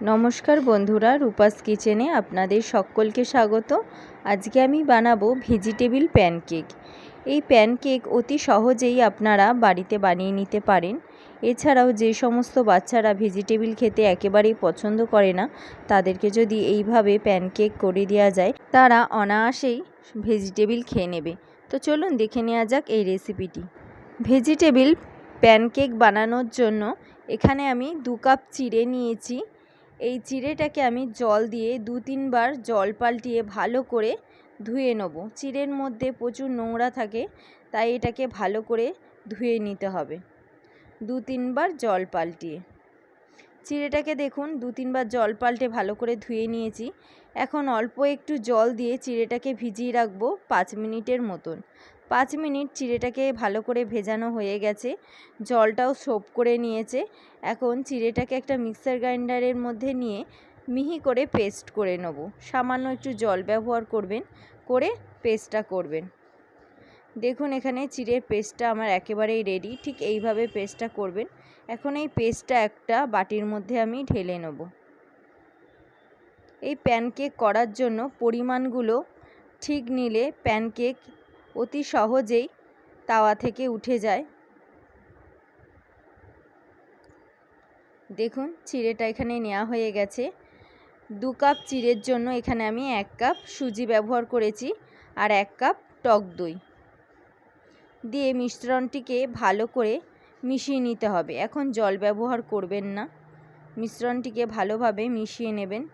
নমস্কার বন্ধুরা, রূপাস কিচেনে আপনাদের সকলকে স্বাগত। আজকে আমি বানাবো ভেজিটেবিল প্যানকেক। এই প্যানকেক অতি সহজেই আপনারা বাড়িতে বানিয়ে নিতে পারেন। এছাড়াও যে সমস্ত বাচ্চারা ভেজিটেবিল খেতে একেবারেই পছন্দ করে না, তাদেরকে যদি এইভাবে প্যানকেক করে দেওয়া যায়, তারা অনায়াসেই ভেজিটেবিল খেয়ে নেবে। তো চলুন দেখে নেওয়া যাক এই রেসিপিটি। ভেজিটেবিল প্যানকেক বানানোর জন্য এখানে আমি দু কাপ চিড়ে নিয়েছি। এই চিড়েটাকে আমি জল দিয়ে দু তিনবার জল পাল্টিয়ে ভালো করে ধুয়ে নেব। চিড়ের মধ্যে প্রচুর নোংরা থাকে, তাই এটাকে ভালো করে ধুয়ে নিতে হবে। দু তিনবার জল পাল্টিয়ে। চিড়েটাকে দেখুন, দু তিনবার জল পাল্টে ভালো করে ধুয়ে নিয়েছি। এখন অল্প একটু জল দিয়ে চিড়েটাকে ভিজিয়ে রাখব পাঁচ মিনিটের মতন। পাঁচ মিনিট চিড়েটাকে ভালো করে ভেজানো হয়ে গেছে। জলটাও সোপ করে নিয়েছে। এখন চিড়েটাকে একটা মিক্সার গ্রাইন্ডারের মধ্যে নিয়ে মিহি করে পেস্ট করে নেব। সামান্য একটু জল ব্যবহার করবেন, করে পেস্টটা করবেন। দেখুন, এখানে চিড়ের পেস্টটা আমার একেবারেই রেডি ঠিক এইভাবে পেস্টটা করবেন। এখন এই পেস্টটা একটা বাটির মধ্যে আমি ঢেলে নেব। এই প্যানকেক করার জন্য পরিমাণগুলো ঠিক নিলে প্যানকেক অতি সহজেই তাওয়া থেকে উঠে যায়। দেখুন, চিড়েটা এখানে নেওয়া হয়ে গেছে। দু কাপ চিড়ের জন্য এখানে আমি এক কাপ সুজি ব্যবহার করেছি আর এক কাপ টক দই। দিয়ে মিশ্রণটিকে ভালো করে মিশিয়ে নিতে হবে। এখন জল ব্যবহার করবেন না। মিশ্রণটিকে ভালোভাবে মিশিয়ে নেবেন।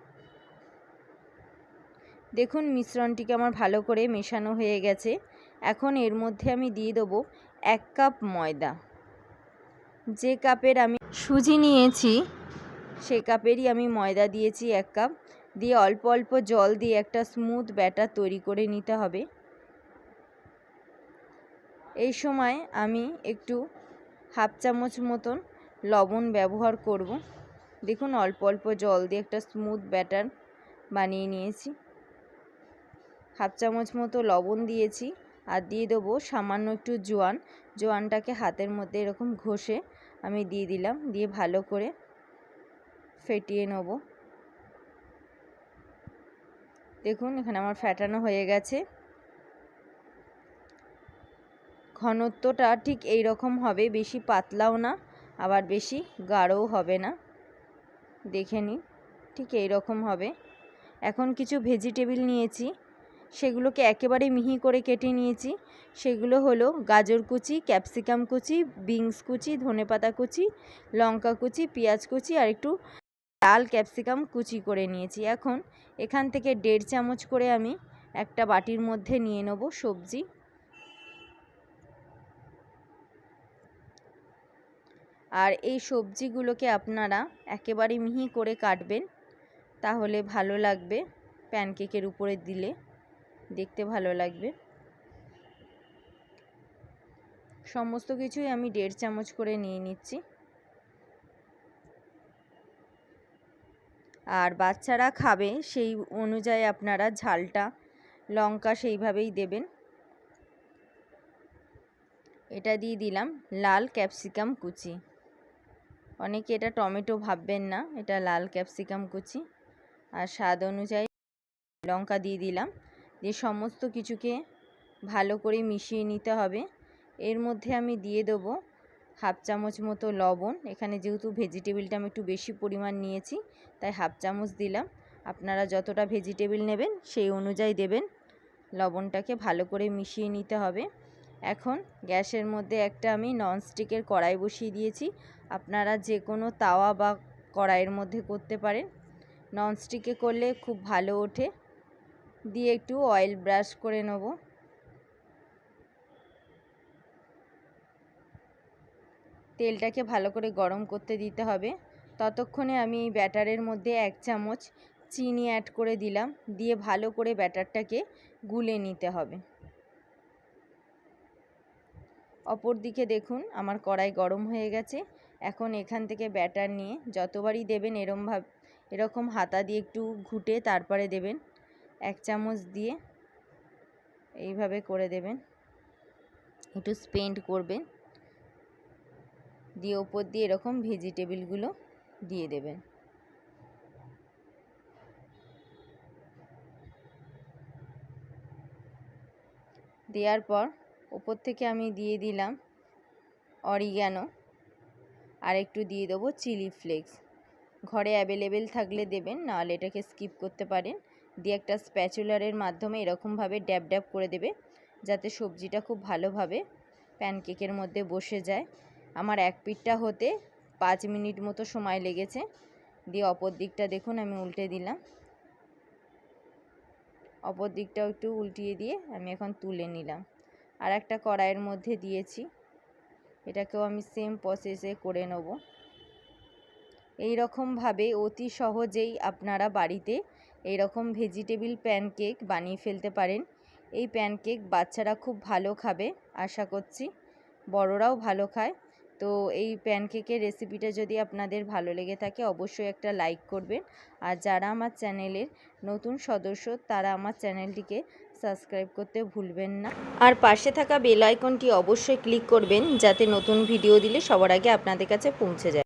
দেখুন, মিশ্রণটিকে আমার ভালো করে মেশানো হয়ে গেছে। এখন এর মধ্যে আমি দিয়ে দেবো এক কাপ ময়দা। যে কাপের আমি সুজি নিয়েছি, সে কাপেরই আমি ময়দা দিয়েছি এক কাপ। দিয়ে অল্প অল্প জল দিয়ে একটা স্মুথ ব্যাটার তৈরি করে নিতে হবে। এই সময় আমি একটু হাফ চামচ মতন লবণ ব্যবহার করব। দেখুন, অল্প অল্প জল দিয়ে একটা স্মুথ ব্যাটার বানিয়ে নিয়েছি। হাফ চামচ মতো লবণ দিয়েছি। আর দিয়ে দেবো সামান্য একটু জোয়ান। জোয়ানটাকে হাতের মধ্যে এরকম ঘষে আমি দিয়ে দিলাম। দিয়ে ভালো করে ফেটিয়ে নেব। দেখুন, এখানে আমার ফ্যাটানো হয়ে গেছে। ঘনত্বটা ঠিক এই রকম হবে, বেশি পাতলাও না, আবার বেশি গাঢ়ও হবে না। দেখে নিন, ঠিক এই রকম হবে। এখন কিছু ভেজিটেবিল নিয়েছি। সেগুলোকে একেবারে মিহি করে কেটে নিয়েছি। সেগুলো হলো গাজর কুচি, ক্যাপসিকাম কুচি, বিনস কুচি, ধনেপাতা কুচি, লঙ্কা কুচি, পেঁয়াজ কুচি আর একটু লাল ক্যাপসিকাম কুচি করে নিয়েছি। এখন এখান থেকে দেড় চামচ করে আমি একটা বাটির মধ্যে নিয়ে নেব সবজি। আর এই সবজিগুলোকে আপনারা একেবারে মিহি করে কাটবেন, তাহলে ভালো লাগবে প্যানকেকের উপরে দিলে। দেখতে ভালো লাগবে। সমস্ত কিছুই আমি দেড় চামচ করে নিয়ে নিচ্ছি। আর বাচ্চারা খাবে সেই অনুযায়ী আপনারা ঝালটা, লঙ্কা সেইভাবেই দেবেন। এটা দিয়ে দিলাম লাল ক্যাপসিকাম কুচি। অনেকে এটা টমেটো ভাববেন না, এটা লাল ক্যাপসিকাম কুচি। আর স্বাদ অনুযায়ী লঙ্কা দিয়ে দিলাম। দিয়ে সমস্ত কিছুকে ভালো করে মিশিয়ে নিতে হবে। এর মধ্যে আমি দিয়ে দেবো হাফ চামচ মতো লবণ। এখানে যেহেতু ভেজিটেবিলটা আমি একটু বেশি পরিমাণ নিয়েছি, তাই হাফ চামচ দিলাম। আপনারা যতটা ভেজিটেবিল নেবেন সেই অনুযায়ী দেবেন। লবণটাকে ভালো করে মিশিয়ে নিতে হবে। এখন গ্যাসের মধ্যে একটা আমি ননস্টিকের কড়াই বসিয়ে দিয়েছি। আপনারা যে কোনো তাওয়া বা কড়াইয়ের মধ্যে করতে পারেন। ননস্টিকে করলে খুব ভালো ওঠে। দিয়ে একটু অয়েল ব্রাশ করে নেব। তেলটাকে ভালো করে গরম করতে দিতে হবে। ততক্ষণে আমি ব্যাটারের মধ্যে এক চামচ চিনি অ্যাড করে দিলাম। দিয়ে ভালো করে ব্যাটারটাকে গুলে নিতে হবে। অপর দিকে দেখুন, আমার কড়াই গরম হয়ে গেছে। এখন এখান থেকে ব্যাটার নিয়ে যতবারই দেবেন এরমভাবে, এরকম হাতা দিয়ে একটু ঘুটে তারপরে দেবেন। এক চামচ দিয়ে এইভাবে করে দেবেন। একটু স্পেন্ড করবেন। দিয়ে ওপর দিয়ে এরকম ভেজিটেবিলগুলো দিয়ে দেবেন। দেওয়ার পর ওপর থেকে আমি দিয়ে দিলাম অরিগ্যানো আর একটু দিয়ে দেবো চিলি ফ্লেক্স ঘরে অ্যাভেলেবেল থাকলে দেবেন, নাহলে এটাকে স্কিপ করতে পারেন। দিয়ে একটা স্প্যাচুলারের মাধ্যমে এরকমভাবে ড্যাব ড্যাব করে দেবে, যাতে সবজিটা খুব ভালোভাবে প্যানকেকের মধ্যে বসে যায়। আমার এক পিঠটা হতে পাঁচ মিনিট মতো সময় লেগেছে। দিয়ে অপর দিকটা দেখুন, আমি উল্টে দিলাম। অপর দিকটাও একটু উল্টিয়ে দিয়ে আমি এখন তুলে নিলাম। আর একটা কড়াইয়ের মধ্যে দিয়েছি। এটাকেও আমি সেম প্রসেসে করে নেব। এই রকমভাবে অতি সহজেই আপনারা বাড়িতে এই রকম ভেজিটেবিল প্যানকেক বানিয়ে ফেলতে পারেন। এই প্যানকেক বাচ্চারা খুব ভালো খাবে, আশা করছি। বড়রাও ভালো খায়। তো এই প্যানকেকের রেসিপিটা যদি আপনাদের ভালো লেগে থাকে, অবশ্যই একটা লাইক করবেন। আর যারা আমার চ্যানেলের নতুন সদস্য, তারা আমার চ্যানেলটিকে সাবস্ক্রাইব করতে ভুলবেন না। আর পাশে থাকা বেল আইকনটি অবশ্যই ক্লিক করবেন, যাতে নতুন ভিডিও দিলে সবার আগে আপনাদের কাছে পৌঁছে যায়।